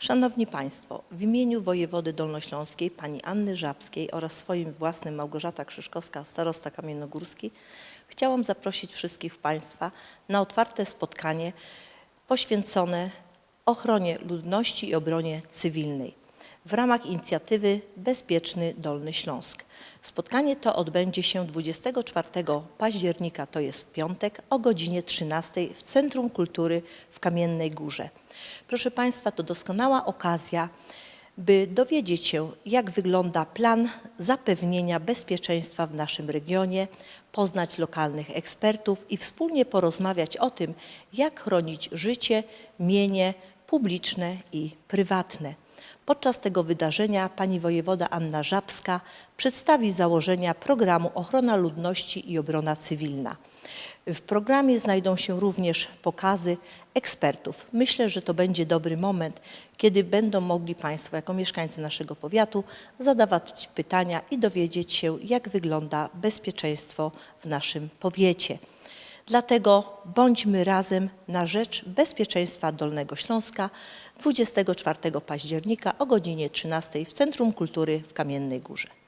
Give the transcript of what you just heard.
Szanowni Państwo, w imieniu wojewody dolnośląskiej pani Anny Żabskiej oraz swoim własnym Małgorzata Krzyżkowska, starosta kamiennogórski, chciałam zaprosić wszystkich Państwa na otwarte spotkanie poświęcone ochronie ludności i obronie cywilnej w ramach inicjatywy Bezpieczny Dolny Śląsk. Spotkanie to odbędzie się 24 października, to jest w piątek, o godzinie 13 w Centrum Kultury w Kamiennej Górze. Proszę Państwa, to doskonała okazja, by dowiedzieć się, jak wygląda plan zapewnienia bezpieczeństwa w naszym regionie, poznać lokalnych ekspertów i wspólnie porozmawiać o tym, jak chronić życie, mienie publiczne i prywatne. Podczas tego wydarzenia pani wojewoda Anna Żabska przedstawi założenia programu Ochrona Ludności i Obrona Cywilna. W programie znajdą się również pokazy ekspertów. Myślę, że to będzie dobry moment, kiedy będą mogli Państwo, jako mieszkańcy naszego powiatu, zadawać pytania i dowiedzieć się, jak wygląda bezpieczeństwo w naszym powiecie. Dlatego bądźmy razem na rzecz bezpieczeństwa Dolnego Śląska 24 października o godzinie 13 w Centrum Kultury w Kamiennej Górze.